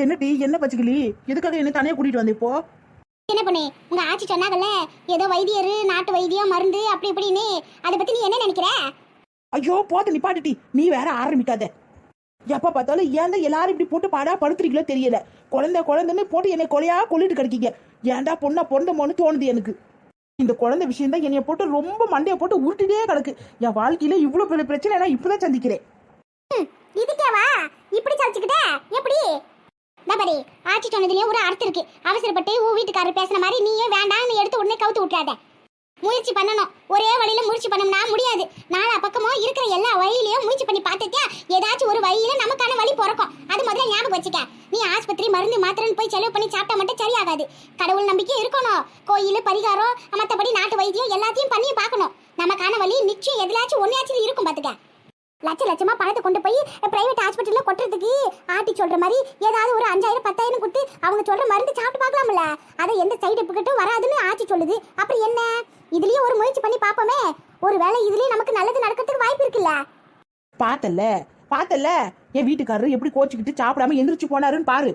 என்னடி என்ன பச்சுக்கிளி? எதுக்காக என்ன தனியா கூட்டிட்டு வந்த இப்போ? என்ன பண்ணு உங்க ஆச்சி சொன்னாங்கல்ல ஏதோ வைத்தியர் நாட்டு வைத்தியம் மருந்து அப்படி இப்படின்னு. அதை பத்தி நீ என்ன நினைக்கிற? ஐயோ போத நிப்பாட்டுட்டி. நீ வேற ஆரம்பிக்காத. எப்ப பார்த்தாலும் ஏன்டா எல்லாரும் இப்படி போட்டு பாடா படுத்துறீங்களோ தெரியல. குழந்தை குழந்தைன்னு போட்டு என்னை கொலையா கொல்லிட்டு கிடைக்கீங்க. ஏன்டா பொண்ணா பிறந்தமோன்னு தோணுது எனக்கு. இந்த குழந்தை விஷயம் தான் என்னைய போட்டு ரொம்ப மண்டையை போட்டு உருட்டிட்டே கிடக்கு. என் வாழ்க்கையில இவ்வளவு பெரிய பிரச்சனை நான் இப்பதான் சந்திக்கிறேன். இதுக்கேவா? இப்படி சமைச்சுக்கிட்ட எப்படி? தபரி ஆட்சி சொன்னதுலயே ஒரு அர்த்தம் இருக்கு. அவசரப்பட்டு உன் வீட்டுக்காரர் பேசுன மாதிரி நீயும் வேண்டாம்னு எடுத்து உடனே கவுத்து விட்டுறாத. முயற்சி பண்ணணும். ஒரே வழியில முயற்சி பண்ணோம்னா முடியாது. நாலா பக்கமும் இருக்கிற எல்லா வழியிலயும் முயற்சி பண்ணி பார்த்துட்டியா ஏதாச்சும் ஒரு வழியில நமக்கான வழி பிறக்கும். அது முதல்ல ஞாபகம் வச்சுக்க. நீ ஆஸ்பத்திரி மருந்து மாத்திரன்னு போய் செலவு பண்ணி சாப்பிட்டா மட்டும் சரியாகாது. கடவுள் நம்பிக்கை இருக்கணும். கோயில் பரிகாரம் மற்றபடி நாட்டு வைத்தியம் எல்லாத்தையும் பண்ணி பார்க்கணும். நமக்கான வழி நிச்சயம் எதுலாச்சும் ஒன்னையாச்சும் இருக்கும் பார்த்துக்க லட்ச லட்சமா பணத்தை கொண்டு போய் பிரைவேட் ஹாஸ்பிட்டல்ல கொட்டுறதுக்கு ஆட்டி சொல்ற மாதிரி ஏதாவது ஒரு அஞ்சாயிரம் பத்தாயிரம் கொடுத்து அவங்க சொல்ற மருந்து சாப்பிட்டு பார்க்கலாம்ல. அதை எந்த சைடு எஃபெக்ட்டும் வராதுன்னு ஆட்சி சொல்லுது. அப்புறம் என்ன? இதுலயே ஒரு முயற்சி பண்ணி பார்ப்போமே. ஒருவேளை இதுலயே நமக்கு நல்லது நடக்கிறதுக்கு வாய்ப்பு இருக்குல்ல? பார்த்தல பார்த்தல என் வீட்டுக்காரரு எப்படி கோச்சிக்கிட்டு சாப்பிடாம எந்திரிச்சு போனாருன்னு பாரு.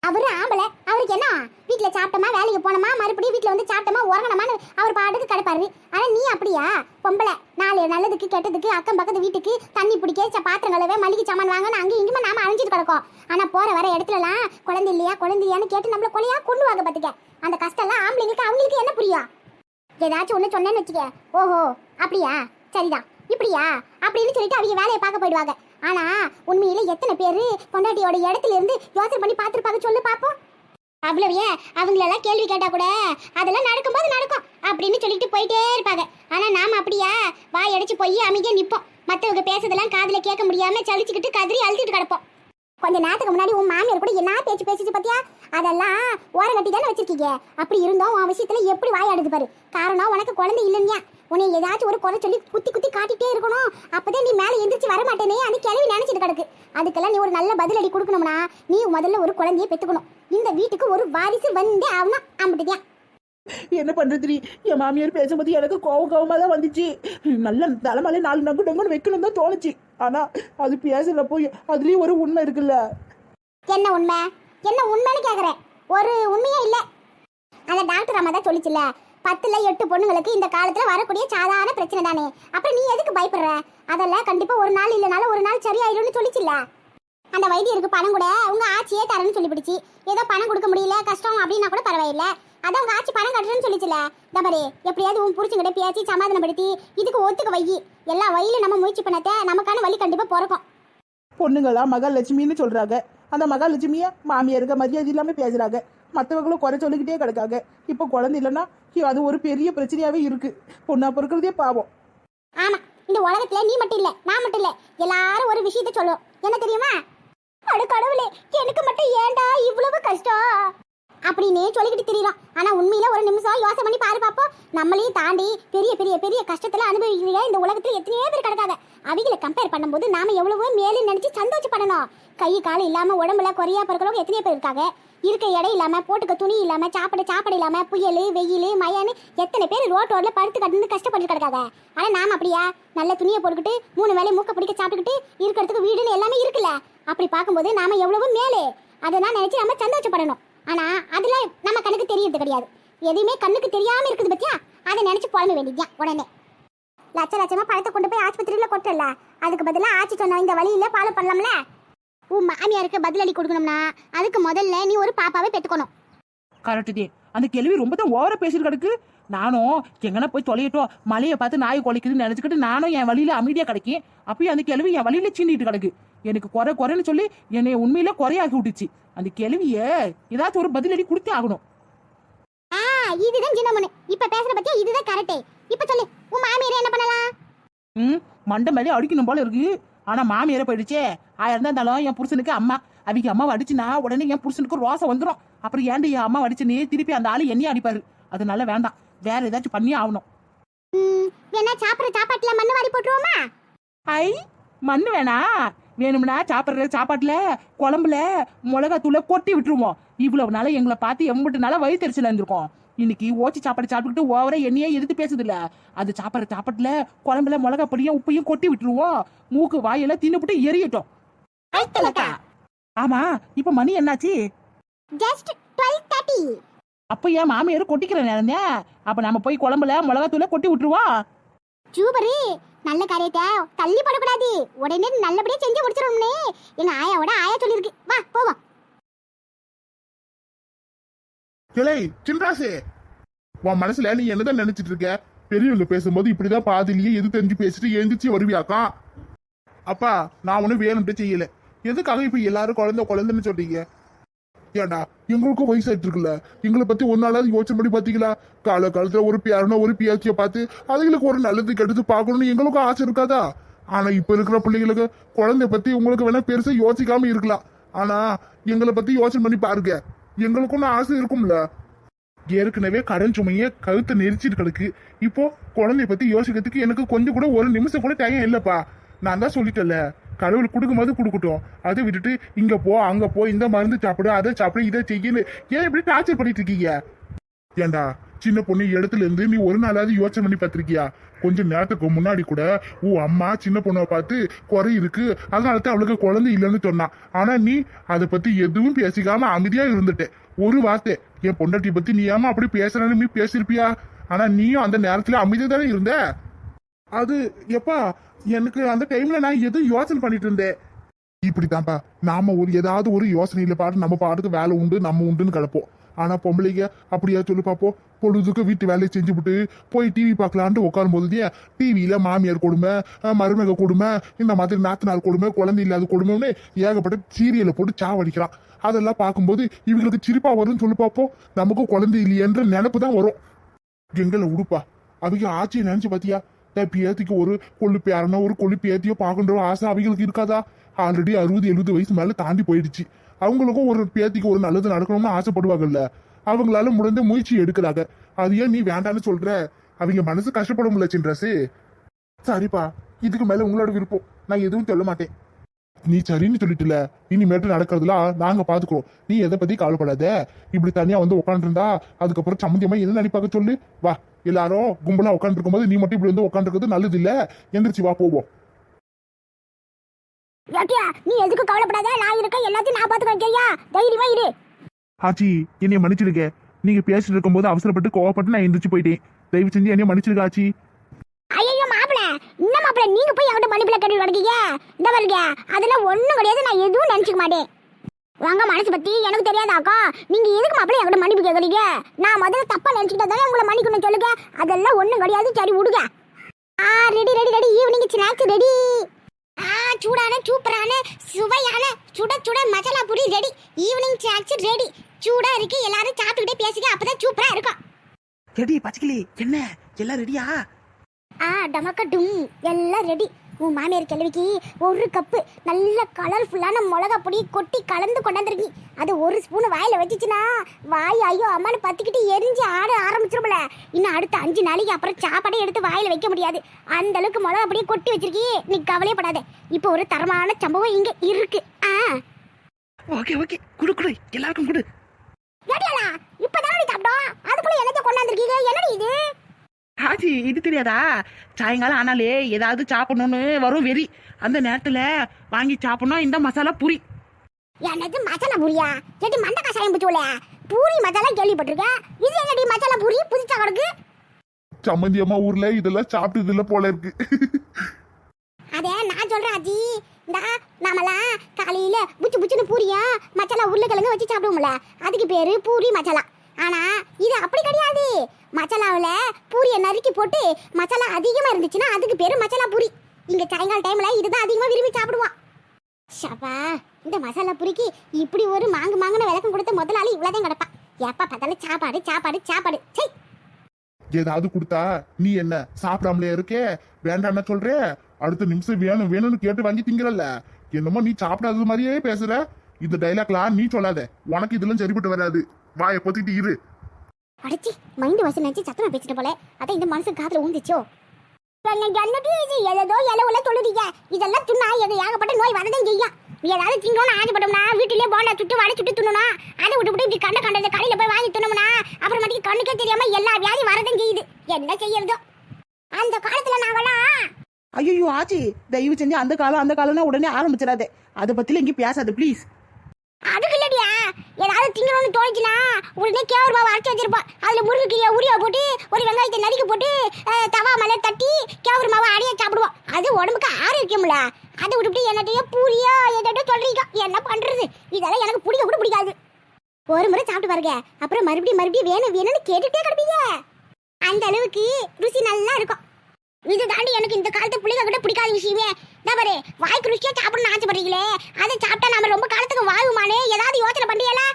அவரு ஆம்பளை. அவருக்கு என்ன? வீட்டில் சாப்பிட்டோமா வேலைக்கு போனோமா மறுபடியும் வீட்டில் வந்து சாப்பிட்டோமா உறங்கணுமான்னு அவர் பாட்டுக்கு கிடப்பாரு. ஆனா நீ அப்படியா? பொம்பளை. நாலு நல்லதுக்கு கெட்டதுக்கு அக்கம் பக்கத்து வீட்டுக்கு தண்ணி பிடிக்க ச- பாத்திரம் கழுவே மளிகை சாமான் வாங்கணும் அங்கேயும் இங்குமே நாம அழிஞ்சிட்டு கிடக்கோம். ஆனா போற வர இடத்துலலாம் குழந்தை இல்லையா குழந்தை இல்லையான்னு கேட்டு நம்மள கொலையா கொண்டு வாங்க பாத்துக்க. அந்த கஷ்டம் எல்லாம் ஆம்பளைங்களுக்கு அவங்களுக்கு என்ன புரியும்? ஏதாச்சும் ஒண்ணு சொன்னேன்னு வச்சுக்க. ஓஹோ அப்படியா? சரிதான். இப்படியா? அப்படின்னு சொல்லிட்டு அவங்க வேலையை பார்க்க போயிடுவாங்க. ஆனா உண்மையில எத்தனை பேரு பொண்டாட்டியோட இடத்துல இருந்து யோசனை பண்ணி பார்த்துருப்பாங்க சொல்லு பார்ப்போம் அவ்வளவு ஏன்? அவங்களெல்லாம் கேள்வி கேட்டா கூட அதெல்லாம் நடக்கும்போது நடக்கும் அப்படின்னு சொல்லிட்டு போயிட்டே இருப்பாங்க. ஆனா நாம அப்படியா? வாய் அடிச்சு போய் அமைதியா நிப்போம். மத்தவங்க பேசுறதெல்லாம் காதுல கேட்க முடியாம சலிச்சுக்கிட்டு கதறி அழுத்திட்டு கிடப்போம். கொஞ்ச நேரத்துக்கு முன்னாடி உன் மாமியார் கூட என்ன பேச்சு பேசிச்சு பாத்தியா? அதெல்லாம் ஓரங்கட்டி தானே வச்சிருக்கீங்க. அப்படி இருந்தோம் உன் விஷயத்துல எப்படி வாயாடுது பாரு. காரணம் உனக்கு குழந்தை இல்லைன்னா உன்னை ஏதாச்சும் ஒரு குறை சொல்லி குத்தி குத்தி காட்டிட்டே இருக்கணும். அப்பதான் நீ மேலே எந்திரிச்சு வர மாட்டேனே? அது கிளவி நினைச்சிட்டு கிடக்கு அதுக்கெல்லாம் நீ ஒரு நல்ல பதிலடி கொடுக்கணும்னா நீ முதல்ல ஒரு குழந்தைய பெத்துக்கணும். இந்த வீட்டுக்கு ஒரு வாரிசு வந்தே ஆகணும் அம்பிட்டுதான். என்ன பண்றது என் மாமியார் பேசும்போது எனக்கு கோவம் கோவமா தான் வந்துச்சு. நல்ல தலைமையில நாலு நங்கு டங்குன்னு வைக்கணும் தான் தோணுச்சு. ஆனா அது பேசல போய் அதுலயும் ஒரு உண்மை இருக்குல்ல. என்ன உண்மை? என்ன உண்மைன்னு கேக்குறேன். ஒரு உண்மையே இல்ல. அந்த டாக்டர் அம்மா தான் சொல்லிச்சுல பத்துல எட்டு பொண்ணுங்களுக்கு இந்த காலத்துல வரக்கூடிய சாதாரண பிரச்சனை தானே? அப்புறம் நீ எதுக்கு பயப்படுற? அதெல்லாம் கண்டிப்பா ஒரு நாள் இல்லனாலும் ஒரு நாள் சரியாயிடும்னு சொல்லிச்சுல அந்த வைத்தியருக்கு பணம் கூட உங்க ஆட்சியே தரேன்னு சொல்லிவிடுச்சு ஏதோ பணம் கொடுக்க முடியல கஷ்டம் அப்படின்னா கூட பரவாயில்ல. அதான் உங்க ஆட்சி பணம் கட்டுறேன்னு சொல்லிச்சுல தபரே எப்படியாவது உன் புருஷங்கிட்ட பேசி சமாதானப்படுத்தி இதுக்கு ஒத்துக்க வை. எல்லா வழியிலும் நம்ம முயற்சி பண்ணத்த நமக்கான வழி கண்டிப்பா பிறக்கும். பொண்ணுங்களா மகாலட்சுமின்னு சொல்றாங்க. அந்த மகாலட்சுமிய மாமியாருக்க மரியாதை இல்லாம பேசுறாங்க. மற்றவங்களும் குறை சொல்லிக்கிட்டே கிடக்காங்க. இப்போ குழந்தை இல்லைன்னா அது ஒரு பெரிய பிரச்சனையாவே இருக்கு. பொண்ணா பொறுக்கிறதே பாவம். ஆமா இந்த உலகத்துல நீ மட்டும் இல்ல நான் மட்டும் இல்ல எல்லாரும் ஒரு விஷயத்த சொல்லுவோம். என்ன தெரியுமா? அடு கடவுளே எனக்கு மட்டும் ஏன்டா இவ்வளவு கஷ்டம்? அப்படின்னு சொல்லிக்கிட்டு தெரியலாம் ஆனா உண்மையில ஒரு நிமிஷம் யோசனை பண்ணி பாரு பாப்போம் நம்மளையும் தாண்டி பெரிய பெரிய பெரிய கஷ்டத்துல அனுபவிக்கிற இந்த உலகத்துல எத்தனையோ பேர் கிடக்காங்க அவங்கள கம்பேர் பண்ணும்போது நாம எவ்வளவோ மேலே நினைச்சு சந்தோஷப்படணும் கை கால் இல்லாம உடம்புல குறையா பிறக்கிறவங்க எத்தனையோ பேர் இருக்காங்க. இருக்க இடம் இல்லாம போட்டுக்க துணி இல்லாம சாப்பிட சாப்பாடு இல்லாம புயல் வெயில் மயான்னு எத்தனை பேர் ரோட் படுத்து கட்டுந்து கஷ்டப்பட்டு கிடக்காங்க ஆனா நாம அப்படியா? நல்ல துணியை போட்டுக்கிட்டு மூணு வேளை மூக்க பிடிக்க சாப்பிட்டுக்கிட்டு இருக்கிறதுக்கு வீடுன்னு எல்லாமே இருக்குல்ல. அப்படி பார்க்கும்போது நாம எவ்வளவு மேலே. அதை நான் நினைச்சு நம்ம சந்தோஷப்படணும். ஆனால் அதெல்லாம் நம்ம கண்ணுக்கு தெரியறது கிடையாது. எதுவுமே கண்ணுக்கு தெரியாமல் இருக்குது பத்தியா? அதை நினச்சி புலம்ப வேண்டியதான் உடனே. லட்ச லட்சமாக பழத்தை கொண்டு போய் ஆஸ்பத்திரியில் கொட்டல அதுக்கு பதிலாக ஆட்சி சொன்ன இந்த வழியில் ஃபாலோ பண்ணலாம்ல? உன் மாமியாருக்கு பதிலடி கொடுக்கணும்னா அதுக்கு முதல்ல நீ ஒரு பாப்பாவே பெற்றுக்கணும். கரெக்டு அந்த கேள்வி ரொம்ப தான் ஓவரா பேசிட்டு கிடக்கு நானும் எங்கன்னா போய் தொலையட்டும் மலையை பார்த்து நாய் குலைக்குதுன்னு நினச்சிக்கிட்டு நானும் என் வழியில் அமைதியாக கிடைக்கும் அப்பயும் அந்த கேள்வி என் வழியில் சீண்டிட்டு கிடக்கு. எனக்கு குறை குறைன்னு சொல்லி என்னை உண்மையில குறையாக்கி விட்டுச்சு. அந்த கேள்விய ஏதாச்சும் ஒரு பதிலடி கொடுத்தே ஆகணும். ஆ இதுதான் சின்ன பொண்ணு. இப்ப பேசுற பத்தியா இதுதான் கரெக்டே. இப்ப சொல்லு உன் மாமியார் என்ன பண்ணலாம்? ம் மண்டை மேலே அடிக்கணும் போல இருக்கு. ஆனா மாமியார போயிடுச்சே. ஆயிரம் இருந்தாலும் என் புருஷனுக்கு அம்மா. அவங்க அம்மா அடிச்சுனா உடனே என் புருஷனுக்கு ரோசை வந்துடும் அப்புறம் ஏன்டி என் அம்மா அடிச்சுனே திருப்பி அந்த ஆளு என்னையும் அடிப்பாரு. அதனால வேண்டாம். வேற ஏதாச்சும் பண்ணியே ஆகணும். வேணா சாப்பிடுற சாப்பாட்டுல மண்ணு வாரி போட்டுருவோமா? ஐ மண்ணு வேணா. வேணும்னா சாப்பிட்ற சாப்பாட்டுல குழம்புல மிளகாத்தூளை கொட்டி விட்டுருவோம். இவ்வளவு நாள எங்களை பார்த்து எம்பிட்டு நாள வயிறு தெரிச்சல இருந்திருக்கோம் இன்னைக்கு ஓச்சி சாப்பாடு சாப்பிட்டுக்கிட்டு ஓவரா எண்ணெயே எதிர்த்து பேசுது இல்ல அது சாப்பிட்ற சாப்பாட்டுல குழம்புல மிளகா பொடியும் உப்பையும் கொட்டி விட்டுருவோம். மூக்கு வாயெல்லாம் தின்னுபிட்டு எரியட்டும். ஆமா இப்ப மணி என்னாச்சு? ஜஸ்ட் டுவெல் தேர்ட்டி அப்ப ஏன் மாமியார் கொட்டிக்கிற நேரம் அப்ப நம்ம போய் குழம்புல மிளகாத்தூள கொட்டி விட்டுருவோம். ஜூபரு நல்ல காரியத்தை தள்ளி போடக்கூடாது. உடனே நல்லபடியா செஞ்சு முடிச்சிடணும்னே. எங்க ஆயாவோட ஆயா சொல்லியிருக்கு. வா போவோம். கிளை சின்ராசு. உன் மனசுல நீ என்னதான் நினைச்சிட்டு இருக்க? பெரியவங்க பேசும்போது இப்படிதான் பாதிலேயே எது தெரிஞ்சு பேசிட்டு எழுந்திரிச்சு வருவியாக்கா? அப்பா நான் ஒன்னும் வேணும்ட்டு செய்யல. எதுக்காக இப்ப எல்லாரும் குழந்தை குழந்தைன்னு சொல்றீங்க? ஏண்டா எங்களுக்கும் வயசாயிட்டு இருக்குல்ல எங்களை பத்தி ஒன்னாலாவது யோசனை பண்ணி பாத்தீங்களா? கால காலத்துல ஒரு பியாரனோ ஒரு பியாச்சிய பார்த்து அதுங்களுக்கு ஒரு நல்லது கெடுத்து பார்க்கணும்னு எங்களுக்கும் ஆசை இருக்காதா? ஆனா இப்ப இருக்கிற பிள்ளைங்களுக்கு குழந்தை பத்தி உங்களுக்கு வேணா பெருசா யோசிக்காம இருக்கலாம். ஆனா எங்களை பத்தி யோசனை பண்ணி பாருங்க. எங்களுக்கும் ஆசை இருக்கும்ல. ஏற்கனவே கடன் சுமைய கழுத்தை நெரிச்சிட்டு கிடக்கு. இப்போ குழந்தைய பத்தி யோசிக்கிறதுக்கு எனக்கு கொஞ்சம் கூட ஒரு நிமிஷம் கூட டைம் இல்லப்பா. நான் தான் சொல்லிட்டேன்ல. கடவுள் கொடுக்கும்போது கொடுக்கட்டும். அதை விட்டுட்டு இங்க போ அங்க போ இந்த மருந்து சாப்பிடு அதை சாப்பிடு இதை செய்யு ஏன் இப்படி டார்ச்சர் பண்ணிட்டு இருக்கீங்க? ஏண்டா சின்ன பொண்ணு இடத்துல இருந்து நீ ஒரு நாளாவது யோசனை பண்ணி பார்த்திருக்கியா? கொஞ்ச நேரத்துக்கு முன்னாடி கூட ஓ அம்மா சின்ன பொண்ணை பார்த்து குறை இருக்கு. அதனால தான் அவளுக்கு குழந்தை இல்லைன்னு சொன்னான் ஆனா நீ அதை பத்தி எதுவும் பேசிக்காம அமைதியா இருந்துட்டு. ஒரு வார்த்தை என் பொண்டாட்டி பத்தி நீ ஏமா அப்படி பேசுறேன்னு நீ பேசிருப்பியா ஆனா நீயும் அந்த நேரத்துல அமைதியா தானே இருந்த? அது எப்பா எனக்கு அந்த டைம்ல நான் எதுவும் யோசனை பண்ணிட்டு இருந்தேன். இப்படித்தான்ப்பா நாம ஒரு ஏதாவது ஒரு யோசனையில பாட்டு நம்ம பாட்டுக்கு வேலை உண்டு நம்ம உண்டுன்னு கிடப்போம் ஆனா பொம்பளைங்க அப்படியா சொல்லி பார்ப்போம் பொழுதுக்கு வீட்டு வேலையை செஞ்சுவிட்டு போய் டிவி பார்க்கலான்ட்டு உட்காரும் போது டிவியில மாமியார் கொடுமை மருமக கொடுமை இந்த மாதிரி நாத்தனார் கொடுமை குழந்தை இல்லாத கொடுமைன்னு ஏகப்பட்ட சீரியலை போட்டு சாவடிக்கிறான். அதெல்லாம் பார்க்கும்போது இவங்களுக்கு சிரிப்பா வரும்னு சொல்லி பார்ப்போம் நமக்கும் குழந்தை இல்லையன்ற நினப்பு தான் வரும். எங்களை உடுப்பா. அவங்க ஆட்சியை நினைச்சு பாத்தியா? டேய், பேத்திக்கு ஒரு கொள்ளு பேரனோ ஒரு கொள்ளு பேத்தியோ பார்க்கன்ற ஆசை அவங்களுக்கு இருக்காதா? ஆல்ரெடி அறுபது எழுபது வயசு மேல தாண்டி போயிடுச்சு. அவங்களுக்கும் ஒரு பேத்திக்கு ஒரு நல்லது நடக்கணும்னு ஆசைப்படுவாங்கல்ல. அவங்களால முடிந்த முயற்சி எடுக்கிறாங்க. அது ஏன் நீ வேண்டான்னு சொல்ற? அவங்க மனசு கஷ்டப்பட முடியல சின்ராசு. சரிப்பா இதுக்கு மேல உங்களோட விருப்பம். நான் எதுவும் சொல்ல மாட்டேன். நீ சரின்னு சொல்லிட்டுல இனிமேட்டு நடக்கிறதுலாம் நாங்க பாத்துக்கிறோம். நீ எதை பத்தி கவலைப்படாத. இப்படி தனியா வந்து உட்காந்துருந்தா அதுக்கப்புறம் சம்மந்தியமா என்ன நினைப்பாக்க சொல்லு? வா. எல்லாரும் கும்பலா உட்காந்துருக்கும் போது நீ மட்டும் இப்படி வந்து உட்காந்துருக்கிறது நல்லது இல்ல எந்திரிச்சு வா போவோம். யாக்கியா நீ எதுக்கு கவலைப்படாத. நான் இருக்க எல்லாத்தையும் நான் பாத்துக்கிறேன் சரியா? தைரியமா இரு. ஆச்சி என்னைய மன்னிச்சிருக்க நீங்க பேசிட்டு இருக்கும்போது அவசரப்பட்டு கோவப்பட்டு நான் எந்திரிச்சு போயிட்டேன். தயவு செஞ்சு என்னைய மன்னிச்சிருக்க ஆச்சி. ஐயோ மாப்பிள. என்ன மாப்பிள நீங்க போய் அவட்ட மன்னிப்புல கட்டி கிடக்கீங்க இந்த பாருங்க அதெல்லாம் ஒண்ணும் கிடையாது. நான் எதுவும் நினைச்சுக்க மாட்டேன். உங்க மனசு பத்தி எனக்கு தெரியாதாக்கா? நீங்க எதுக்கு மாப்பிள என்கிட்ட மன்னிப்பு கேக்குறீங்க நான் முதல்ல தப்பா நினைச்சுக்கிட்டா தானே உங்களை மன்னிக்கணும் சொல்லுங்க. அதெல்லாம் ஒண்ணும் கிடையாது. சரி விடுங்க. ஆ ready ready ready evening snacks ready ஆ சூடான சூப்பரான சுவையான சுட சுட masala puri ready evening snacks ready சூடா இருக்கு. எல்லாரும் சாப்பிட்டுக்கிட்டே பேசுங்க அப்பதான் சூப்பரா இருக்கும். ரெடி பச்சைக்கிளி என்ன? எல்லாம் ரெடியா ஆ டமக்க டும். எல்லாம் ரெடி உன் மாமியார் கிழவிக்கு ஒரு கப்பு நல்ல கலர்ஃபுல்லான மிளகா பொடி கொட்டி கலந்து கொண்டாந்துருக்கி. அது ஒரு ஸ்பூன் வாயில வச்சுச்சுன்னா வாய் ஐயோ அம்மானு பத்திக்கிட்டு எரிஞ்சு ஆட ஆரம்பிச்சிரும்ல. இன்னும் அடுத்த அஞ்சு நாளைக்கு அப்புறம் சாப்பாடே எடுத்து வாயில வைக்க முடியாது. அந்த அளவுக்கு மிளகா பொடியை கொட்டி வச்சிருக்கி நீ கவலையப்படாத. இப்போ ஒரு தரமான சம்பவம் இங்க இருக்கு. ஆ. Okay okay. குடு குடு. எல்லாருக்கும் குடு. ஏடியாளா இப்பதானே சாப்பிட்டோம். அதுக்குள்ள என்னத்தை கொண்டாந்துருக்கீங்க? என்னடி இது? ஆச்சி இது தெரியாதா? சாயங்காலம் ஆனாலே ஏதாவது சாப்பிடணும்னு வரும் வெறி. அந்த நேரத்துல வாங்கி சாப்பிடணும். இந்த மசாலா பூரி. என்னது மசாலா பூரியா? ஏடி மண்ட கஷாயம் பிடிச்சோல பூரி மசாலா கேள்விப்பட்டிருக்கேன் இது என்னடி மசாலா பூரி? புதுசா கிடக்கு? சம்மந்தி அம்மா ஊர்ல இதெல்லாம் சாப்பிட்டு இதுல போல இருக்கு. அதே நான் சொல்றேன் அஜி இந்த நாமெல்லாம் காலையில புச்சு புச்சுன்னு பூரியா மசாலா உருளைக்கிழங்கு வச்சு சாப்பிடுவோம்ல. அதுக்கு பேரு பூரி மசாலா. ஆனா இது அப்படி கிடையாது. மசாலாவில் பூரியை நறுக்கி போட்டு மசாலா அதிகமாக இருந்துச்சுன்னா அதுக்கு பேர் மசாலா பூரி. இங்கே சாயங்கால டைமில் இதுதான் அதிகமாக விரும்பி சாப்பிடுவான். ஷப்பா இந்த மசாலா பூரிக்கு இப்படி ஒரு மாங்கு மாங்குன விளக்கம் கொடுத்த முதலாளி இவ்வளோதான் கிடப்பா எப்பா பார்த்தாலும் சாப்பாடு சாப்பாடு சாப்பாடு. சை ஏதாவது கொடுத்தா நீ என்ன சாப்பிடாமலே இருக்கே? வேண்டாம்னா சொல்ற? அடுத்த நிமிஷம் வேணும் வேணும்னு கேட்டு வாங்கி திங்கிறல்ல? என்னமோ நீ சாப்பிடாதது மாதிரியே பேசுற. இந்த டைலாக்லாம் நீ சொல்லாத. உனக்கு இதெல்லாம் சரிப்பட்டு வராது. வாயை பொத்திட்டு இரு. அடிச்சி மைண்ட் வாசம் நினைச்சு சத்தமா பேசிட்டு போல. அதான் இந்த மனசு காதுல ஊந்துச்சோ. எதோ இலவுல தொழுதீங்க இதெல்லாம் துண்ணா எது ஏகப்பட்ட நோய் வரதான் செய்யும். ஏதாவது திங்கணும்னு ஆசைப்பட்டோம்னா வீட்டிலேயே போண்டா சுட்டு வடை சுட்டு அதை விட்டு விட்டு இப்படி கண்ட கண்டது கடையில போய் வாங்கி துண்ணோம்னா அப்புறமேட்டுக்கு கண்ணுக்கே தெரியாம எல்லா வியாதி வரதான் செய்யுது. என்ன செய்யறதோ? அந்த காலத்துல நாங்களாம் ஐயோ ஆச்சி தயவு செஞ்சு அந்த காலம் அந்த காலம்னா உடனே ஆரம்பிச்சிடாதே. அதை பத்தில இங்கே பேசாத ப்ளீஸ் திங்கணும்னு தோணுச்சுன்னா உடனே கேவர் மாவு அரைச்சி வச்சிருப்போம் அதுல முருங்கைக்கீரை உரியா போட்டு ஒரு வெங்காயத்தை நறுக்கி போட்டு தவா மலை தட்டி கேவர் மாவை அடைய சாப்பிடுவோம். அது உடம்புக்கு ஆரோக்கியம்ல. அதை விட்டுவிட்டு என்னட்டையே பூரியா என்னட்டோ சொல்றீங்க. என்ன பண்றது? இதெல்லாம் எனக்கு பிடிக்க கூட பிடிக்காது. ஒரு முறை சாப்பிட்டு பாருங்க. அப்புறம் மறுபடியும் மறுபடியும் வேணும் வேணும்னு கேட்டுட்டே கிடப்பீங்க. அந்த அளவுக்கு ருசி நல்லா இருக்கும். இது தாண்டி எனக்கு இந்த காலத்து பிள்ளைங்க கூட பிடிக்காத விஷயமே தான் பாரு வாய்க்கு ருசியா சாப்பிடணும் ஆசைப்படுறீங்களே. அதை சாப்பிட்டா நம்ம ரொம்ப காலத்துக்கு வாழ்வுமானே? ஏதாவது யோசனை பண்றீங்களா?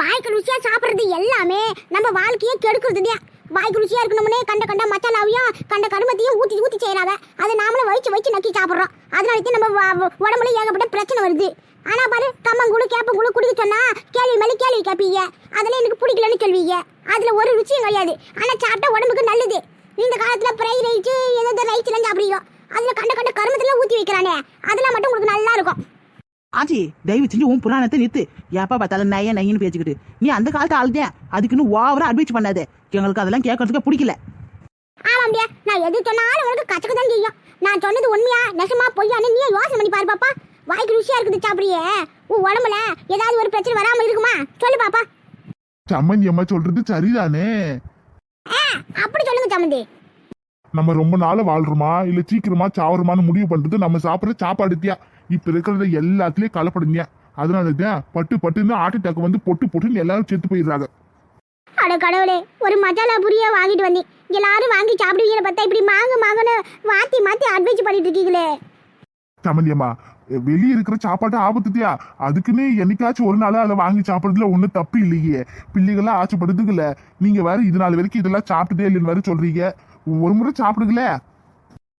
வாய்க்கு ருசியா சாப்பிடுறது எல்லாமே நம்ம வாழ்க்கையே கெடுக்கிறது வாய்க்கு ருசியா இருக்கணும்னே கண்ட கண்ட மசாலாவையும் கண்ட கருமத்தையும் ஊத்தி ஊத்தி செய்யறாங்க. அதை நாமளும் வச்சு வச்சு நக்கி சாப்பிடுறோம். அதனால தான் நம்ம உடம்புல ஏகப்பட்ட பிரச்சனை வருது. ஆனா பாரு கம்மங்குழு கேப்பங்குழு குடிக்க சொன்னா கேள்வி மேலே கேள்வி கேட்பீங்க. அதெல்லாம் எனக்கு பிடிக்கலன்னு கேள்விங்க அதுல ஒரு ருச்சியும் கிடையாது. ஆனா சாப்பிட்டா உடம்புக்கு நல்லது. இந்த காலத்துல ஃப்ரை ரைஸ் ஏதாவது ரைஸ் எல்லாம் சாப்பிடுறீங்க அதுல கண்ட கண்ட கருமத்துல ஊத்தி வைக்கிறானே. அதெல்லாம் மட்டும் உங்களுக்கு நல்லா இருக்கும். ஆச்சி தயவு செஞ்சு உன் புராணத்தை நிறுத்து. எப்ப பார்த்தாலும் நைய நையன்னு பேசிக்கிட்டு. நீ அந்த காலத்து ஆளுதேன் அதுக்குன்னு ஓவரா அட்வைஸ் பண்ணாத. எங்களுக்கு அதெல்லாம் கேட்கறதுக்கு பிடிக்கல. ஆமாம்டியா நான் எது சொன்னாலும் உனக்கு கச்சக்க தான் செய்யும் நான் சொன்னது உண்மையா நெசமா பொய்யான்னு நீ யோசனை பண்ணி பாரு பாப்பா. வாய்க்கு ருசியா இருக்குது சாப்பிடுறியே. உன் உடம்புல ஏதாவது ஒரு பிரச்சனை வராம இருக்குமா? சொல்லு பாப்பா. சம்மந்தி அம்மா சொல்றது சரிதானே? அப்படி சொல்லுங்க சம்மந்தி நம்ம ரொம்ப நாள் வாழ்றோமா? இல்ல சீக்கிரமா சாவறோமான்னு முடிவு பண்றது நம்ம சாப்பிடுற சாப்பாடுத்தியா இப்ப இருக்கிறது எல்லாத்துலயும் கலப்படுங்க அதனாலதான் பட்டு பட்டுன்னு ஆட்டு அட்டாக் வந்து பொட்டு பொட்டுன்னு எல்லாரும் செத்து போயிடுறாங்க. அட கடவுளே ஒரு மசாலா புரியா வாங்கிட்டு வந்தேன் எல்லாரும் வாங்கி சாப்பிடுவீங்கன்னு பார்த்தா இப்படி மாங்க மாங்கன்னு மாத்தி மாத்தி அட்வைஸ் பண்ணிட்டு இருக்கீங்களே. சம்மந்தி அம்மா வெளியே இருக்கிற சாப்பாட்டு ஆபத்துத்தியா அதுக்குன்னு என்னைக்காச்சும் ஒரு நாள் அதை வாங்கி சாப்பிடுறதுல ஒன்றும் தப்பு இல்லையே. பிள்ளைகள்லாம் ஆசைப்படுறதுக்குல்ல. நீங்க வேற இது நாள் வரைக்கும் இதெல்லாம் சாப்பிட்டதே இல்லைன்னு வேற சொல்றீங்க. ஒரு முறை சாப்பிடுங்களே.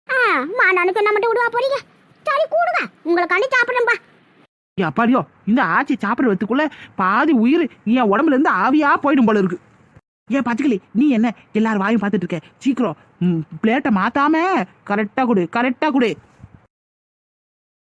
ஆ மாண்டானு சொன்னா மட்டும் விடுவா போறீங்க. சரி கூடுங்க. உங்களை கண்டு சாப்பிடுறேன்பா. ஏ அப்பாடியோ இந்த ஆச்சி சாப்பிட்றதுக்குள்ள பாதி உயிர் என் உடம்புல இருந்து ஆவியா போயிடும் போல இருக்கு. ஏன் பச்சைக்கிளி நீ என்ன எல்லாரும் வாயும் பார்த்துட்டு இருக்க? சீக்கிரம் பிளேட்டை மாத்தாம கரெக்டா கொடு கரெக்டா கொடு.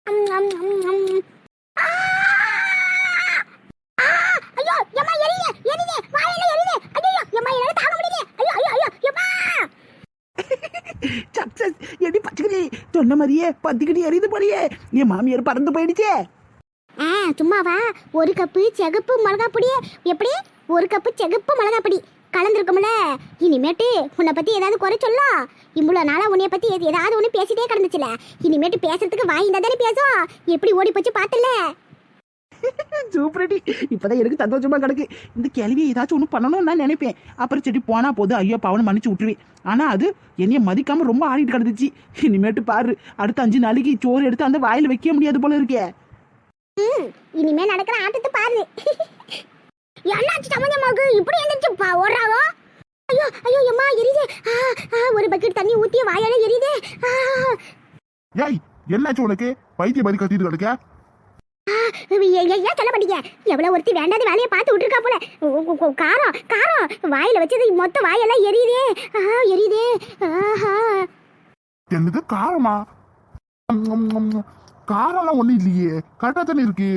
எடி பச்சைக்கிளி சொன்ன மாதிரியே பத்திக்கிட்டு எரியுது போறியே என் மாமியார் பறந்து போயிடுச்சே. ஆ சும்மாவா? ஒரு கப்பு சிகப்பு மிளகா பொடி எப்படி? ஒரு கப்பு சிகப்பு மிளகா பொடி கலந்துருக்கும்ல? இனிமேட்டு உன்னை பத்தி ஏதாவது குறை சொல்லும் இவ்வளோ நாளா உன்னைய பத்தி எது- ஏதாவது ஒன்று பேசிட்டே கிடந்துச்சுல. இனிமேட்டு பேசுறதுக்கு இருந்தா தானே பேசும் எப்படி ஓடி போச்சு பார்த்தல. சூப்பரடி இப்பதான் எனக்கு சந்தோஷமா கிடக்கு. இந்த கேள்வியை ஏதாச்சும் ஒன்று பண்ணணும்னு நான் நினைப்பேன். அப்புறம் சரி போனா போது ஐயோ பவன் மன்னிச்சு விட்டுருவேன். ஆனா அது என்னைய மதிக்காம ரொம்ப ஆடிட்டு கிடந்துச்சு. இனிமேட்டு பாரு அடுத்த அஞ்சு நாளைக்கு சோறு எடுத்து அந்த வாயில வைக்க முடியாது போல இருக்கே. இனிமே நடக்கிற ஆட்டத்தை பாரு. என்னாச்சு சமஞ்சமாக்கு இப்படி எந்திரிச்சு ஓடுறாவோ? ஐயோ ஐயோ எம்மா எரியுதே. ஒரு பக்கெட் தண்ணி ஊத்தி வாயால எரியுதே. ஏய் என்னாச்சு உனக்கு? பைத்திய மாதிரி கத்திட்டு கிடக்க? ஏன் சொல்ல மாட்டீங்க எவ்வளவு ஒருத்தி வேண்டாத வேலையை பார்த்து விட்டுருக்கா போல. காரம் காரம். வாயில வச்சது மொத்த வாயெல்லாம் எரியுதே. எரியுதே. என்னது காரமா. காரம்லாம் ஒண்ணும் இல்லையே. கரெக்டா தானே இருக்கு?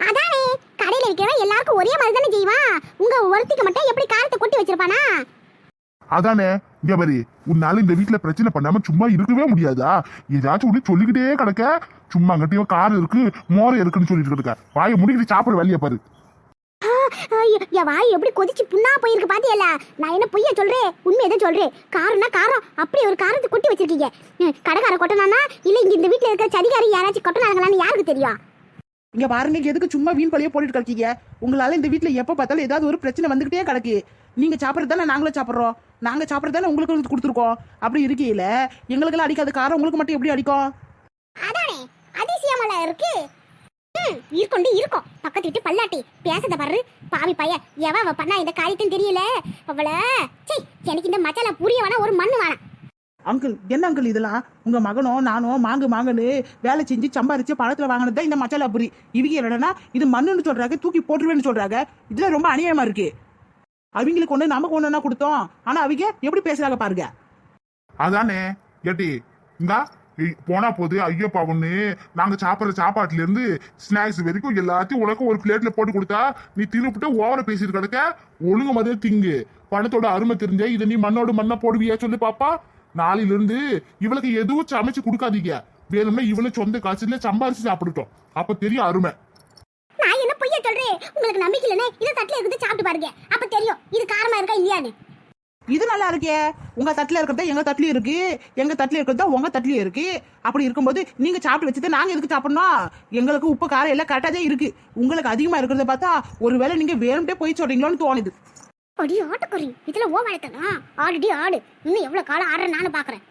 அதானே கடையில விற்கிறவன் எல்லாருக்கும் ஒரே மாதிரி தானே செய்வான் உங்க ஒருத்திக்கு மட்டும் எப்படி காரத்தை கொட்டி வச்சிருப்பானா? அதானே இங்க பாரு உன்னால இந்த வீட்ல பிரச்சனை பண்ணாம சும்மா இருக்கவே முடியாதா? ஏதாச்சும் ஒண்ணு சொல்லிக்கிட்டே கிடக்க? சும்மா அங்கட்டியும் கார் இருக்கு மோரை இருக்குன்னு சொல்லிட்டு கிடக்க. வாயை முடிக்கிட்டு சாப்பிட வேலையை பாரு. என் வாய் எப்படி கொதிச்சு புண்ணா போயிருக்கு பாத்தியல்ல? நான் என்ன பொய்யா சொல்றேன்? உண்மையை தான் சொல்றேன். காரம்னா காரம். அப்படி ஒரு காரத்தை கொட்டி வச்சிருக்கீங்க. கடைக்கார கொட்டனானா? இல்ல இங்க இந்த வீட்ல இருக்கிற சதிகாரி யாராச்சும் கொட்டனாங்களான்னு யாருக்கு தெரியும்? இங்க பாருங்க எதுக்கு சும்மா வீண் பழைய போட்டுட்டு கிடக்கீங்க? உங்களால இந்த வீட்டுல எப்ப பார்த்தாலும் ஏதாவது ஒரு பிரச்சனை வந்துகிட்டே கிடக்கு. நீங்க சாப்பிட்றது தானே நாங்களும் சாப்பிட்றோம். நாங்க சாப்பிட்றது தானே உங்களுக்கு வந்து கொடுத்துருக்கோம். அப்படி இருக்கையில எங்களுக்கெல்லாம் அடிக்காத காரம் உங்களுக்கு மட்டும் எப்படி அடிக்கும்? அதானே அதிசயமல இருக்கு. ம், இருக்கொண்டு இருக்கும். பக்கத்து வீட்டு பல்லாட்டி பேசத பாரு. பாவி பைய எவ அவ பண்ணா இந்த காரியத்தையும் தெரியல. அவள சீ எனக்கு இந்த மச்சால புரிய வேணா ஒரு மண்ணு வேணாம். அங்கிள் என்ன அங்கிள் இதெல்லாம்? உங்க மகனோ நானோ மாங்கு மாங்கன்னு வேலை செஞ்சு சம்பாரிச்சு பணத்துல வாங்கினது தான் இந்த மச்சாலா புரி இவங்க என்னன்னா இது மண்ணுன்னு சொல்றாங்க தூக்கி போட்டுருவேன்னு சொல்றாங்க. இதுல ரொம்ப அநியாயமா இருக்கு. அவங்களுக்கு ஒண்ணு நமக்கு ஒண்ணுன்னா கொடுத்தோம்? ஆனா அவங்க எப்படி பேசுறாங்க பாருங்க. அதானே ஏட்டி இந்தா போனா போது ஐயோ பாவன்னு நாங்க சாப்பிடுற சாப்பாட்டுல இருந்து ஸ்நாக்ஸ் வரைக்கும் எல்லாத்தையும் உனக்கு ஒரு பிளேட்ல போட்டு கொடுத்தா நீ திருப்பிட்டு ஓவர பேசிட்டு கிடக்க? ஒழுங்கு மாதிரி திங்கு. பணத்தோட அருமை தெரிஞ்ச இதை நீ மண்ணோட மண்ணை போடுவியா சொல்லு பாப்பா. நாளையில இருந்து இவளுக்கு எதுவும் சமைச்சு கொடுக்காதீங்க. வேணும்னா இவளு சொந்த காசுல சம்பாரிச்சு சாப்பிடட்டும். அப்ப தெரியும் அருமை. நான் என்ன பொய்ய சொல்றேன்? உங்களுக்கு நம்பிக்கை இல்லைன்னு இதை தட்டுல இருந்து சாப்பிட்டு பாருங்க. அப்ப தெரியும் இது காரமா இருக்கா இல்லையான்னு இது நல்லா இருக்கே. உங்க தட்டுல இருக்கிறதா எங்க தட்டுலயும் இருக்கு. எங்க தட்டுல இருக்கிறதா உங்க தட்டுலயும் இருக்கு. அப்படி இருக்கும்போது நீங்க சாப்பிட்டு வச்சுட்டு நாங்க எதுக்கு சாப்பிடணும்? எங்களுக்கு உப்பு காரம் எல்லாம் கரெக்டா தான் இருக்கு. உங்களுக்கு அதிகமா இருக்கிறத பார்த்தா ஒருவேளை நீங்க வேணும்ட்டே போய் சொல்றீங்களோன்னு தோணுது. அடி ஆட்டுக்குறி. இதுல ஓ வளர்த்தனா ஆடுடி ஆடு. இன்னும் எவ்வளவு காலம் ஆடுற நானும் பாக்குறேன்.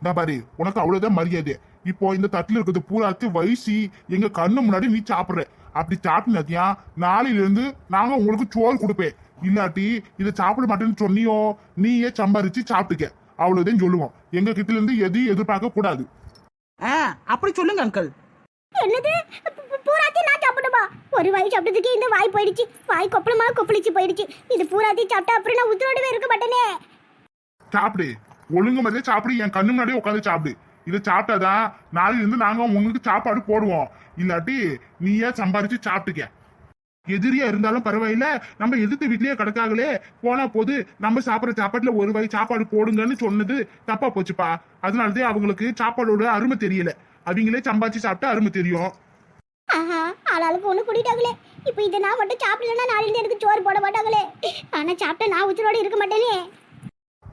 இந்த பாரு உனக்கு அவ்வளவுதான் மரியாதை. இப்போ இந்த தட்டுல இருக்கிறது பூராத்து வயசி எங்க கண்ணு முன்னாடி நீ சாப்பிடுற. அப்படி சாப்பிட்டினத்தியா நாளையில இருந்து நாங்க உங்களுக்கு சோறு கொடுப்பேன். இல்லாட்டி இதை சாப்பிட மாட்டேன்னு சொன்னியோ நீயே சம்பாரிச்சு சாப்பிட்டுக்க. அவ்வளவுதான் சொல்லுவோம். எங்க கிட்ட இருந்து எதையும் எதிர்பார்க்க கூடாது அப்படி சொல்லுங்க அங்கிள். என்னது? பூராத்தி நான் சாப்பிடுமா ஒரு வாய் சாப்பிட்டதுக்கு இந்த வாய் போயிடுச்சு. வாய் கொப்பளமா கொப்பளிச்சு போயிடுச்சு. இது பூராத்தி சாப்பிட்டா அப்புறம் நான் உத்தரோடவே இருக்க மாட்டேனே. சாப்பிடு. ஒழுங்கு மாதிரியே சாப்பிடு. என் கண்ணு முன்னாடியே உட்காந்து சாப்பிடு. இதை சாப்பிட்டாதான் நாளையில இருந்து நாங்க உங்களுக்கு சாப்பாடு போடுவோம். இல்லாட்டி நீயே சம்பாரிச்சு சாப்பிட்டுக்க. எதிரியா இருந்தாலும் பரவாயில்ல. நம்ம எதிர்த்து வீட்லயே கிடக்காங்களே போனா போது நம்ம சாப்பிட்ற சாப்பாட்டுல ஒரு வாய் சாப்பாடு போடுங்கன்னு சொன்னது தப்பா போச்சுப்பா. அதனாலதான் அவங்களுக்கு சாப்பாடோட அருமை தெரியல. அவங்களே சம்பாதிச்சு சாப்பிட்டா அருமை தெரியும். ஆஹா ஆளாளுக்கு ஒண்ணு கூட்டிட்டாங்களே. இப்போ இதை நான் மட்டும் சாப்பிடலன்னா நாளைக்கு எனக்கு சோறு போட மாட்டாங்களே? ஆனா சாப்பிட்டா நான் உத்தரோட இருக்க மாட்டேனே.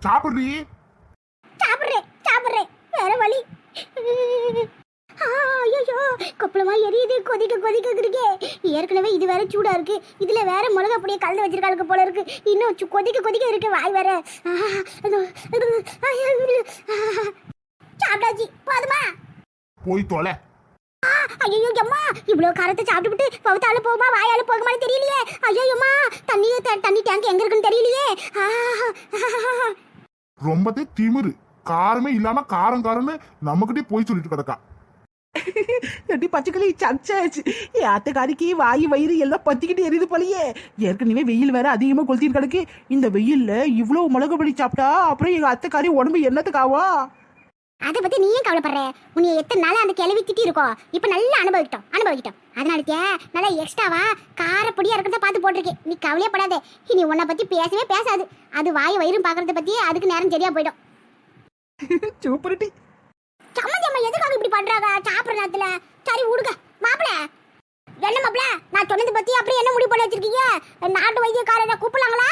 சாப்பிடுறீ? சாப்பிடுறேன் சாப்பிடுறேன். வேற வழி. ஐயோ கொப்பளமா எரியுது. கொதிக்க கொதிக்க இருக்கே ஏற்கனவே இது வேற சூடா இருக்கு. இதுல வேற மிளகா அப்படியே கலந்து வச்சிருக்காங்க போல இருக்கு. இன்னும் கொதிக்க கொதிக்க இருக்கு வாய் வேற. சாப்பிட்டாச்சு. போதுமா? போய் தொலை ஐயோ அம்மா இவ்வளவு காரத்தை சாப்பிட்டுவிட்டு பவுத்தால போகுமா வாயால போகுமான்னு தெரியலையே. ஐயோ அம்மா தண்ணி தண்ணி டேங்க் எங்க இருக்குன்னு தெரியலையே. ரொம்பதே திமிரு. காரமே இல்லாம காரம் காரம்னு நம்மகிட்டே போய் சொல்லிட்டு கிடக்கா. எட்டி பச்சைக்கிளி சச்சாச்சு என் அத்தைக்காரிக்கு வாய் வயிறு எல்லாம் பத்திக்கிட்டு எரியுது போலயே. ஏற்கனவே வெயில் வேற அதிகமா கொளுத்திட்டு கிடக்கு. இந்த வெயில்ல இவ்வளவு மிளகு பொடி சாப்பிட்டா அப்புறம் எங்க அத்தைக்காரி உடம்பு என்னத்துக்கு ஆகும் அதை பத்தி நீ ஏன் கவலைப்படுற? உன்னை எத்தனை நாள் அந்த கிளவி திட்டி இருக்கோம் இப்ப நல்லா அனுபவிக்கிட்டோம். அனுபவிக்கிட்டோம். அதனால நல்லா எக்ஸ்ட்ராவா காரப்பொடியா இருக்கிறத பார்த்து போட்டிருக்கேன். நீ கவலையே படாத இனி உன்னை பத்தி பேசவே பேசாது. அது வாய் வயிறும் பாக்குறத பத்தி அதுக்கு நேரம் சரியா போயிடும். சூப்பர் டி. சம்மந்தி அம்மா எதுக்காக இப்படி பண்றாங்க? சாப்பிடுற நேரத்துல. சரி விடுங்க மாப்பிள. என்ன மாப்பிள? நான் சொன்னது பத்தி அப்படி என்ன முடிவு பண்ணி வச்சிருக்கீங்க? நாட்டு வைத்தியக்காரரை கூப்பிடலாங்களா?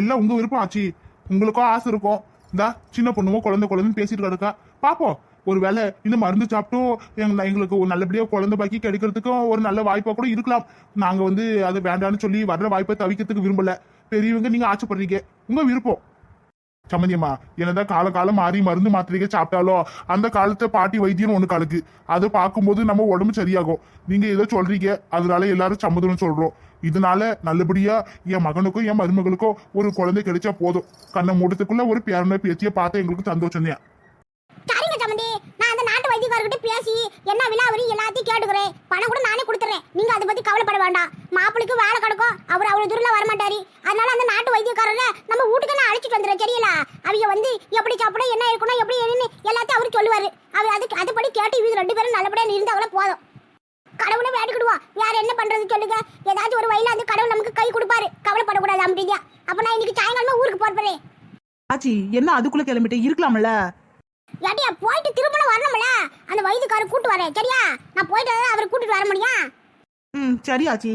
எல்லாம் உங்க விருப்பம் ஆச்சு. உங்களுக்கும் ஆசை இருக்கும். இந்தா சின்ன பொண்ணுமோ குழந்தை குழந்தைன்னு பேசிட்டு கிடக்கா. பாப்போம். ஒருவேளை இந்த மருந்து சாப்பிட்டும் எங்க எங்களுக்கு ஒரு நல்லபடியா குழந்தை பாக்கி கிடைக்கிறதுக்கும் ஒரு நல்ல வாய்ப்பா கூட இருக்கலாம். நாங்க வந்து அது வேண்டாம்னு சொல்லி வர்ற வாய்ப்பை தவிக்கிறதுக்கு விரும்பல. பெரியவங்க நீங்க ஆச்சப்படுறீங்க உங்க விருப்பம். சம்மந்தியம்மா என்னதான் கால காலம் மாறி மருந்து மாத்திரைங்க சாப்பிட்டாலோ அந்த காலத்து பாட்டி வைத்தியம் ஒண்ணு கலக்கு. அதை பார்க்கும்போது நம்ம உடம்பு சரியாகும். நீங்க ஏதோ சொல்றீங்க அதனால எல்லாரும் சம்மதம்னு சொல்றோம். இதனால நல்லபடியா என் மகனுக்கும் என் மருமகளுக்கும் ஒரு குழந்தை கிடைச்சா போதும். கண்ணை மூடத்துக்குள்ள ஒரு பேரனை பேத்திய பார்த்து எங்களுக்கு சந்தோஷம் தான் சரிங்க சம்மந்தி. நான் அந்த நாட்டு வைத்தியக்காரர்கிட்ட பேசி என்ன விலாவரி எல்லாத்தையும் கேட்டுக்கிறேன். பணம் கூட நானே கொடுத்துறேன். நீங்க அதை பத்தி கவலைப்பட வேண்டாம். மாப்பிளைக்கு வேலை கிடக்கும். அவர் அவ்வளவு தூரம் வரமாட்டாரு. அதனால அந்த நாட்டு வைத்தியக்காரரை நம்ம வீட்டுக்கு நான் அழைச்சிட்டு வந்துடுறேன் சரிங்களா அவங்க வந்து எப்படி சாப்பிட என்ன இருக்கணும் எப்படி என்னன்னு எல்லாத்தையும் அவர் சொல்லுவாரு. அவர் அதுக்கு அதுபடி கேட்டு இவங்க ரெண்டு பேரும் நல்லபடியா இருந்தாங்களே போதும். கடவுளை வேண்டிக்கிடுவோம். வேற என்ன பண்றது சொல்லுங்க. ஏதாச்சும் ஒரு வயல அந்த கடவுள் நமக்கு கை கொடுப்பாரு. கவலைப்படக்கூடாது அப்படிங்க அப்ப நான் இன்னைக்கு சாயங்காலமா ஊருக்கு போறேன் ஆச்சி என்ன அதுக்குள்ள கிளம்பிட்டு? இருக்கலாம்ல? ஏட்டியா போயிட்டு திரும்பணும் வரணும்ல? அந்த வயதுக்காரர் கூட்டு வரேன் சரியா? நான் போயிட்டு அவர் கூட்டிட்டு வர முடியும் ம் சரி ஆச்சி.